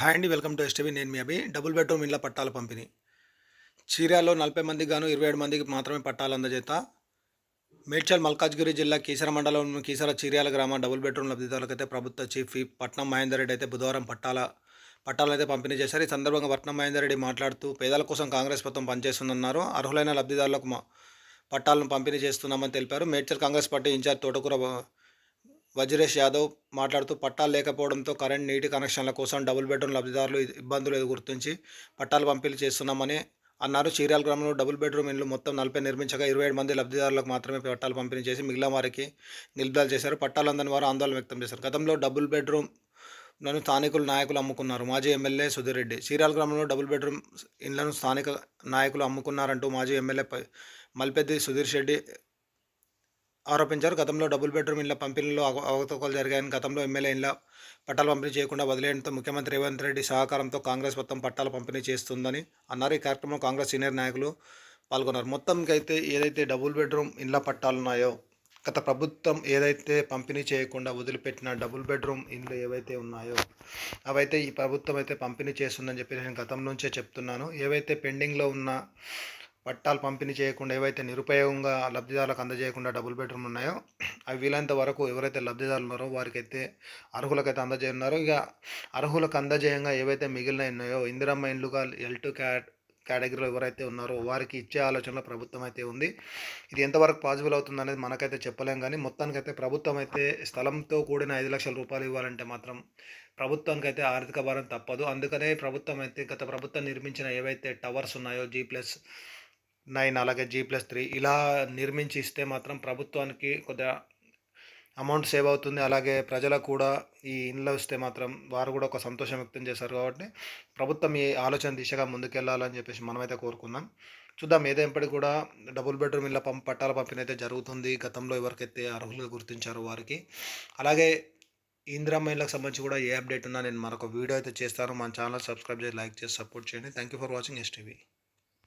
Hi అండి welcome to STV. నేను మీ అభి. Double bedroom ఇళ్ళ పట్టాల పంపిణీ. చీరాలో నలభై మందికి గాను ఇరవై ఏడు మందికి మాత్రమే పట్టాలు అందజేత. మేడ్చల్ మల్కాజ్గిరి జిల్లా కీసర మండలం కీసర చీర్యాల గ్రామ డబుల్ బెడ్రూమ్ లబ్ధిదారులకైతే ప్రభుత్వ చీఫ్ పట్నం మహేందర్ రెడ్డి అయితే బుధవారం పట్టాల పట్టాలు అయితే పంపిణీ చేశారు. ఈ సందర్భంగా పట్నం మహేందర్ రెడ్డి మాట్లాడుతూ పేదల కోసం కాంగ్రెస్ ప్రభుత్వం పనిచేస్తుందన్నారు. అర్హులైన లబ్ధిదారులకు పట్టాలను పంపిణీ చేస్తున్నామని తెలిపారు. మేడ్చల్ కాంగ్రెస్ పార్టీ ఇన్ఛార్జ్ తోటకూర వజ్రేష్ యాదవ్ మాట్లాడుతూ పట్టాలు లేకపోవడంతో కరెంట్ నీటి కనెక్షన్ల కోసం డబుల్ బెడ్రూమ్ లబ్ధిదారులు ఇబ్బందులు గుర్తించి పట్టాలు పంపిణీ చేస్తున్నామని అన్నారు. చీరాల గ్రామంలో డబుల్ బెడ్రూమ్ ఇండ్లు మొత్తం నలభై నిర్మించగా ఇరవై ఏడు మంది లబ్ధిదారులకు మాత్రమే పట్టాలు పంపిణీ చేసి మిగిలిన వారికి నిలుపుదల చేశారు. పట్టాలు అందని వారు ఆందోళన వ్యక్తం చేశారు. గతంలో డబుల్ బెడ్రూమ్ నన్ను స్థానికులు నాయకులు అమ్ముకున్నారు. మాజీ ఎమ్మెల్యే సుధీర్ రెడ్డి. చీరాల గ్రామంలో డబుల్ బెడ్రూమ్ ఇండ్లను స్థానిక నాయకులు అమ్ముకున్నారంటూ మాజీ ఎమ్మెల్యే మల్పెద్ది సుధీర్ రెడ్డి ఆరోపించారు. గతంలో డబుల్ బెడ్రూమ్ ఇళ్ళ పంపిణీలో అవకతవకలు జరిగాయని గతంలో ఎమ్మెల్యే ఇళ్ళ పట్టాలు పంపిణీ చేయకుండా వదిలేయడంతో ముఖ్యమంత్రి రేవంత్ రెడ్డి సహకారంతో కాంగ్రెస్ మొత్తం పట్టాలు పంపిణీ చేస్తుందని అన్నారు. ఈ కార్యక్రమంలో కాంగ్రెస్ సీనియర్ నాయకులు పాల్గొన్నారు. మొత్తంకైతే ఏదైతే డబుల్ బెడ్రూమ్ ఇళ్ళ పట్టాలు ఉన్నాయో గత ప్రభుత్వం ఏదైతే పంపిణీ చేయకుండా వదిలిపెట్టిన డబుల్ బెడ్రూమ్ ఇండ్లు ఏవైతే ఉన్నాయో అవైతే ఈ ప్రభుత్వం అయితే పంపిణీ చేస్తుందని చెప్పి నేను గతం నుంచే చెప్తున్నాను. ఏవైతే పెండింగ్లో ఉన్న పట్టాలు పంపిణీ చేయకుండా ఏవైతే నిరుపయోగంగా లబ్ధిదారులకు అందజేయకుండా డబుల్ బెడ్రూమ్ ఉన్నాయో అవి వీలైనంత వరకు ఎవరైతే లబ్ధిదారులు ఉన్నారో వారికైతే అర్హులకైతే అందజేయన్నారో ఇక అర్హులకు అందజేయంగా ఏవైతే మిగిలిన ఉన్నాయో ఇందిరమ్మ ఇండ్లుగా ఎల్ టూ క్యాట్ కేటగిరీలో ఎవరైతే ఉన్నారో వారికి ఇచ్చే ఆలోచనలో ప్రభుత్వం అయితే ఉంది. ఇది ఎంతవరకు పాసిబుల్ అవుతుంది అనేది మనకైతే చెప్పలేం కానీ మొత్తానికైతే ప్రభుత్వం అయితే స్థలంతో కూడిన ఐదు లక్షల రూపాయలు ఇవ్వాలంటే మాత్రం ప్రభుత్వానికి అయితే ఆర్థిక భారం తప్పదు. అందుకనే ప్రభుత్వం అయితే గత ప్రభుత్వం నిర్మించిన ఏవైతే టవర్స్ ఉన్నాయో జీ ప్లస్ నైన్ అలాగే జీ ప్లస్ త్రీ ఇలా నిర్మించి ఇస్తే మాత్రం ప్రభుత్వానికి కొద్దిగా అమౌంట్ సేవ్ అవుతుంది. అలాగే ప్రజలకు కూడా ఈ ఇండ్లు వస్తే మాత్రం వారు కూడా ఒక సంతోషం వ్యక్తం చేశారు కాబట్టి ప్రభుత్వం ఈ ఆలోచన దిశగా ముందుకెళ్ళాలని చెప్పేసి మనమైతే కోరుకుందాం చూద్దాం ఏదైనప్పటికీ కూడా డబుల్ బెడ్రూమ్ ఇళ్ళ పంప పట్టాల పంపిణీ అయితే జరుగుతుంది. గతంలో ఎవరికైతే అర్హులుగా గుర్తించారో వారికి. అలాగే ఇందిరామ్మ ఇళ్ళకి సంబంధించి కూడా ఏ అప్డేట్ ఉన్నా నేను మరొక వీడియో అయితే చేస్తాను. మన ఛానల్ సబ్స్క్రైబ్ చేసి లైక్ చేసి సపోర్ట్ చేయండి. Thank you for watching STV